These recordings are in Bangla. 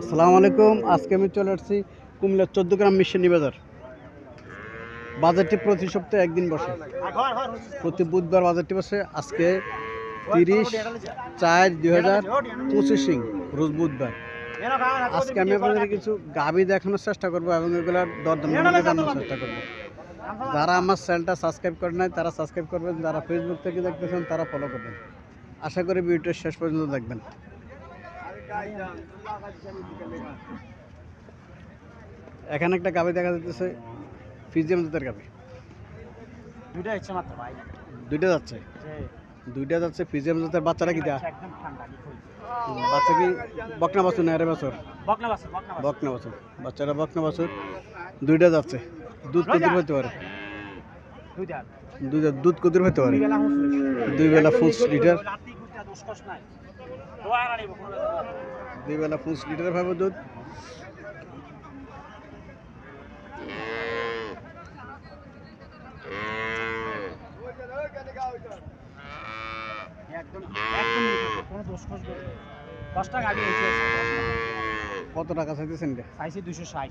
আসসালামু আলাইকুম, আজকে আমি চলে আসছি কুমিল্লার চোদ্দ গ্রাম মিশনী বাজার। বাজারটি প্রতি সপ্তাহে একদিন বসে। প্রতি বুধবার বাজারটি বসে, আজকে তিরিশ চার দুই হাজার পঁচিশিং রোজ বুধবার। আজকে আমি আপনাদের কিছু গাবি দেখানোর চেষ্টা করব এবং এগুলোর দরদাম জানানোর চেষ্টা করব। যারা আমার চ্যানেলটা সাবস্ক্রাইব করে নাই, তারা সাবস্ক্রাইব করবেন, যারা ফেসবুক থেকে দেখতেছেন, তারা ফলো করবেন। আশা করি ভিডিওটা শেষ পর্যন্ত দেখবেন। এখানে একটা গাবি দেখা যাচ্ছে ফিজিয়াম জাতের গাবি। দুইটা ইচ্ছে মাত্র ভাই। দুইটা যাচ্ছে? দুইটা যাচ্ছে ফিজিয়াম জাতের বাচ্চারা কি ঠান্ডা লিকুইড বাচ্চা কি বকনা বছর না আরে বছর? বকনা বাসে বকনা বাসে বকনা বাচ্চারা বকনা বছর। দুইটা যাচ্ছে। দুধ কদুর হতে পারে। দুইটা। দুধ দুধ কদুর হতে পারে। দুই বেলা হুঁসুল দুই বেলা ফুস লিটার দুই বেলা ফুস লিটার দুধ। কত টাকা চাইতেছেন রে চাইছি দুশো ষাট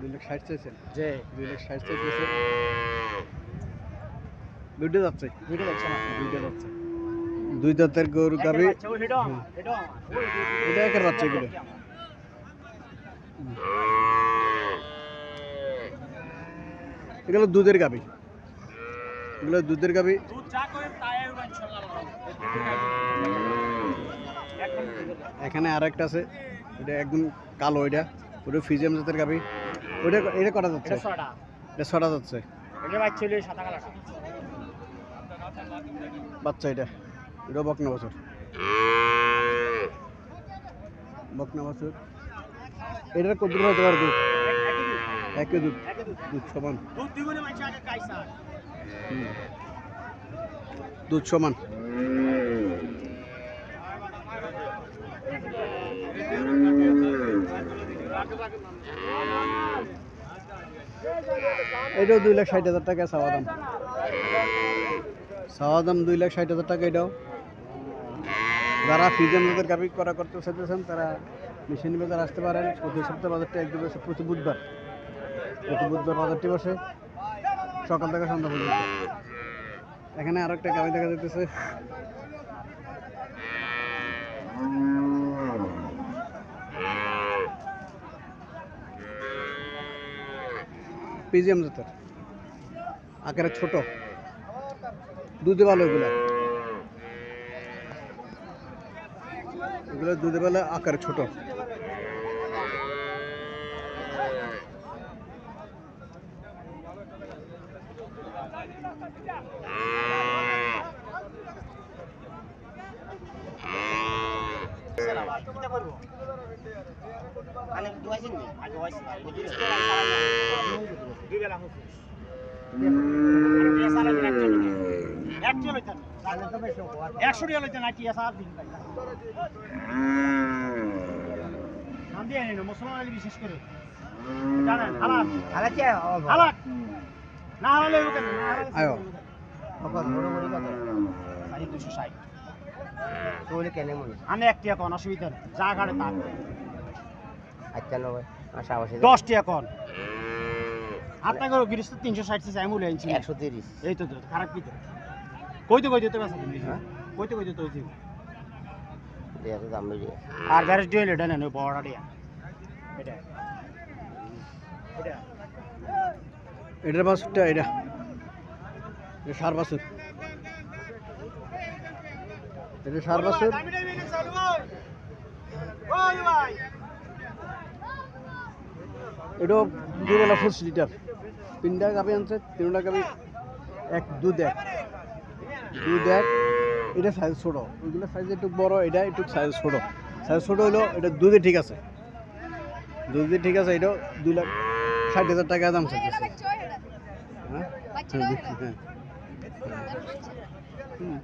দুই লাখ ষাট চাইছেন? যে দুই লাখ ষাট চাইতেছে দুইটা যাচ্ছে? দুইটা মাত্র দুইটা যাচ্ছে। দুই দাঁতের গরু গাবি এটা একের বাচ্চা এগুলো। এগুলো দুধের গাবি এগুলো দুধের গাবি। এখানে আর একটা আছে। এটা একদম কালো এটা। ওটা ফিজিয়াম জাতের গাবি ওটা এটা করা যাচ্ছে? এটা ছটা যাচ্ছে। বাচ্চা এটা। এটা বকনা বছর। বকনা বছর। এটার কত দূর হতে পারবে একই দুধ। দুধ সমান। দুধ সমান। এটাও দুই লাখ ষাট হাজার টাকা চাওয়া দাম। চাওয়া দাম দুই লাখ ষাট হাজার টাকা এটাও। যারা ফিজেন তাদের গাভি করা করতে চাইতেছেন, তারা মেশিন বাজার আসতে পারেন। প্রতি সপ্তাহে বাজারটা একদিন বসে প্রতি বুধবার। প্রতি বুধবার বাজারটি বসে। সকাল থেকে সন্ধ্যা পর্যন্ত। এখানে আরও একটা গাড়ি দেখা যাইতেছে। পিজিএম জাতের আকারে ছোট। দুধে ভালো এগুলো। এগুলো দুধে বেলা আকারে ছোট। দুই বেলা একশো টিয়া লইতেন, আর দিন নাম দিয়ে আনি মুসলমান আলী বিশেষ করে। জানেন না আয়ো। দুশো ষাট। আমি এক টিয়া কন অসুবিধা নেই। যা গাড়ে তা দশ কন। আপনাকে গৃহস্থ তিনশো ষাট সিসি আমি একশো তিরিশ। এই তো তো, খারাপ কি তো? কইতে কইতে তো বেসা তুমি কইতে কইতে তো হইছে। এত দাম বেরিয়ে আর গ্যারেজ দিয়ে এটা ওই বড়টা দিয়া। এটা। এটা। এটার এটা। এটা সার এটা সার ফুস লিটার তিনটা গাবি আনছে তিনটা গাবি এক দুধ এক। দুধ এক এটা সাইজ ছোট। ওইগুলো সাইজ একটু বড় এটা একটু সাইজ ছোট। সাইজ ছোট হলো এটা দুধে ঠিক আছে। দুধে ঠিক আছে এটাও দুই লাখ ষাট হাজার টাকা দাম চাইতেছে। হ্যাঁ? হ্যাঁ হ্যাঁ। হুম।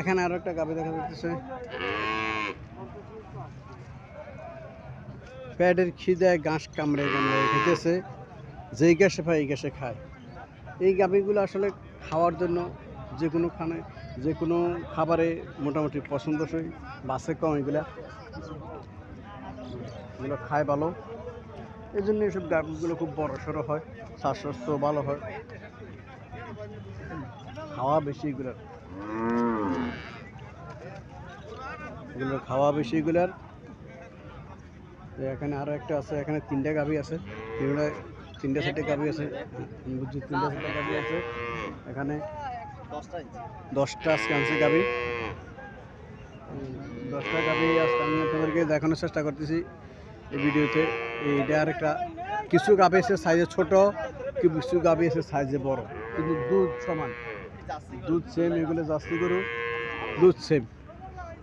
এখানে আরও একটা গাবি দেখা যাচ্ছে পেটের খিদে ঘাস কামড়ে কামড়ে খেতেছে। যেই গ্যাসে পায় এই গ্যাসে খায়। এই গাভিগুলো আসলে খাওয়ার জন্য যে কোনো খানে যে কোনো খাবারে মোটামুটি পছন্দসই, বাসে কম এগুলা। এগুলো খায় ভালো। এই জন্য এইসব গাভিগুলো খুব বড় সড়ো হয় শ্বাসকষ্ট ভালো হয়। খাওয়া বেশি এগুলার। এগুলোর খাওয়া বেশি এগুলার। এখানে আরও একটা আছে, এখানে তিনটা গাভি আছে, তিনটা তিনটা সেটে গাভি আছে আমি বুঝছি, তিনটা সেটে গাভি আছে। এখানে দশটা আজকে গাভি। দশটা গাভি আজকে আমি আপনাদেরকে দেখানোর চেষ্টা করতেছি এই ভিডিওতে। এইটা আর একটা কিছু গাভি আছে সাইজে ছোট, কিছু গাভি আছে সাইজে বড়, কিন্তু দুধ সমান। দুধ সেম এগুলো জাস্তি গরু, দুধ সেম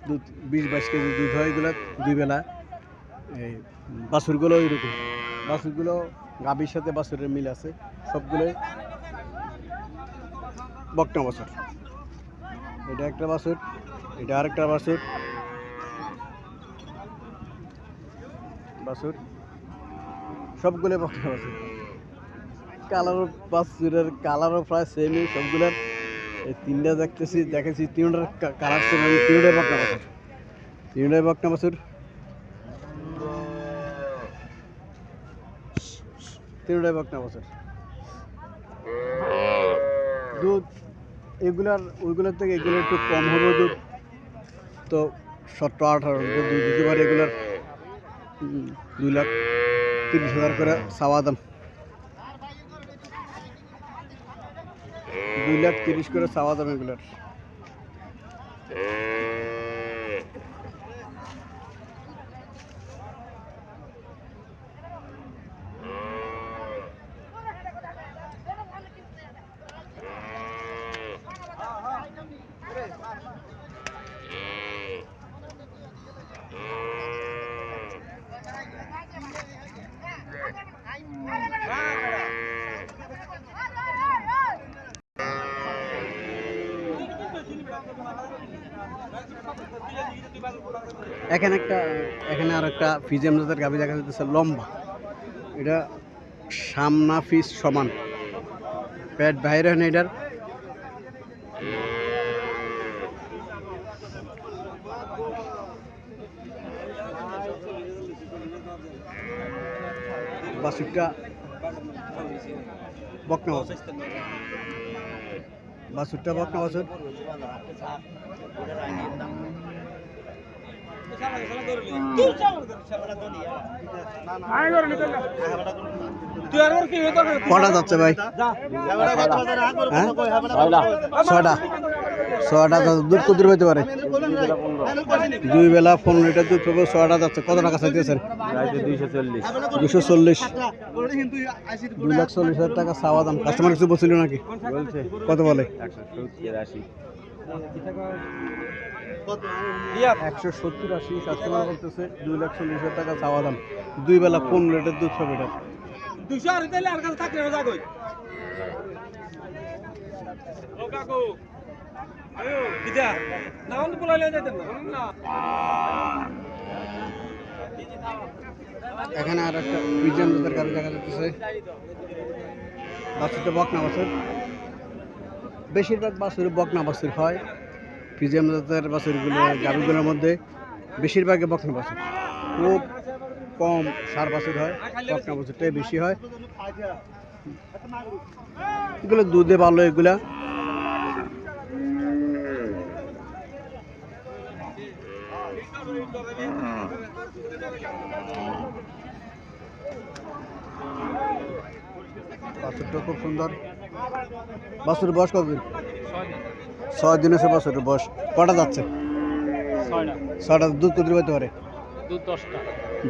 দুধ, বিশ বাইশ কেজি দুধ হয় এগুলো দুই বেলা। এই বাছুরগুলো ওইরকম বাছুরগুলো গাভীর সাথে বাছুরের মিল আছে। সবগুলোই বকনা বাছুর। এটা একটা বাছুর, এটা আরেকটা বাছুর। বাছুর। সবগুলো বকনা বাছুর। কালারও বাছুরের কালারও প্রায় সেমই সবগুলোর। এই তিনটা দেখতেছি, দেখেছি, তিনটার কালার সেম তিনটাই বকনা বাছুর। তিনটাই বকনা বাছুর। তিনটাই বকনা বাছুর। দুধ, এগুলার, ওইগুলোর থেকে এগুলো একটু কম হবে দুধ। তো সতেরো, আঠারো দুধ। দিতে পারে এগুলার দুই লাখ তিরিশ হাজার করে চাওয়া দাম। দুই লাখ তিরিশ করে চাওয়া দাম এগুলার। এখানে একটা, এখানে আর একটা ফিজিয়াম জাতের গাভি দেখা যাচ্ছে লম্বা। এটা সামনা ফিস সমান। পেট বাইরে হয় না এটার। বাসুরটা বকনা বাসুর। বাসুরটা বকনা বাসুর। কটা যাচ্ছে ভাই? ছয়টা। ছয়টা দুধ কত হইতে পারে? দুই বেলা পনেরো লিটার দুধ পাবো ছয়টা যাচ্ছে। কত টাকা চাইতেছেন দুশো চল্লিশ। দুই লাখ চল্লিশ হাজার টাকা চাওয়া দাম। কাস্টমার কিছু বলছিল নাকি? কত বলে? একশো সত্তর আশি কাস্টমার বলতেছে দুই লাখ চল্লিশ হাজার টাকা চাওয়া দাম। দুই বেলা পনেরো লিটার দুধ পাবে এটা। দুশো আর তাইলে আর কাছে থাকলে কই? ও কাকু আয়ো না পোলাইলে যাইতেন না। এখানে আর একটা বিজ্ঞান দুধের গাড়ি দেখা যাচ্ছে। বাছুরটা বকনা বাছুর বেশিরভাগ বাছুর বকনা বাছুর হয়। ফিজিয়াম জাতের বাছুরগুলো গাড়িগুলোর মধ্যে বেশিরভাগই বকনা বাছুর খুব কম সার বাছুর হয় বকনা বাছুরটাই বেশি হয়। এগুলো দুধে ভালো, এগুলা। বাছুরটা খুব সুন্দর। বাছুর বয়স কতদিন? ছয় দিন এসে বাছুরের বয়স কটা যাচ্ছে? ছয়টা। দুধ কত পেতে পারে?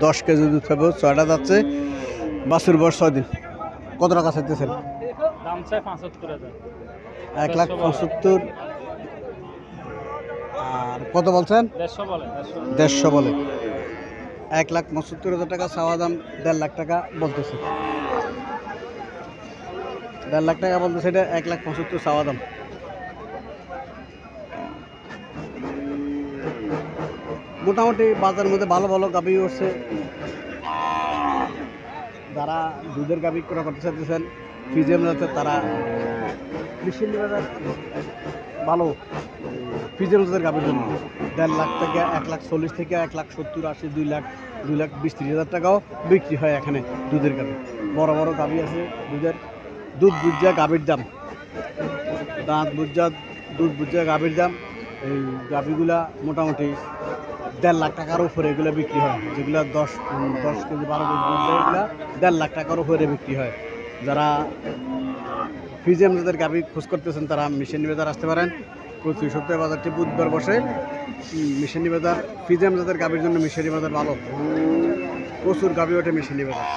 দশ কেজি দুধ খাবে ছয়টা যাচ্ছে বাছুর বয়স ছয় দিন। কত টাকা চাইতেছেন? এক লাখ পঁচাত্তর। আর কত বলছেন? বলে দেড়শো। দেড়শো বলে। এক লাখ পঁচাত্তর হাজার টাকা চাওয়া দাম দেড় লাখ টাকা বলতেছে। দেড় লাখ টাকা বলতেছে এটা এক লাখ পঁচাত্তর চাওয়া দাম। মোটামুটি বাজারের মধ্যে ভালো ভালো গাভি উঠছে। যারা দুধের গাভি ক্রয় করতে চাইতেছেন ফিজিয়াম জাতের তারা কৃষি বাজার ভালো ফিজিয়াম জাতের গাভির জন্য। দেড় লাখ থেকে এক লাখ চল্লিশ থেকে এক লাখ সত্তর, আশি, দুই লাখ দুই লাখ বিশ, ত্রিশ হাজার টাকাও বিক্রি হয় এখানে দুধের গাভি বড় বড় গাভি আছে দুধের। দুধ বুঝা গাভির দাম। দাঁত বুঝা দুধ বুঝা গাভির দাম। এই গাভিগুলা মোটামুটি দেড় লাখ টাকার উপরে এগুলো বিক্রি হয়। যেগুলো দশ দশ কেজি, বারো কেজি এগুলো দেড় লাখ টাকার উপরে বিক্রি হয়। যারা ফিজিয়াম যাদের গাভি খোঁজ করতেছেন, তারা মিশন বাজার আসতে পারেন। প্রতি সপ্তাহে বাজারটি বুধবার বসে। মিশনি বাজার ফিজিয়াম যাদের গাভির জন্য মিশনি বাজার ভালো। প্রচুর গাভি ওঠে মিশনি বাজার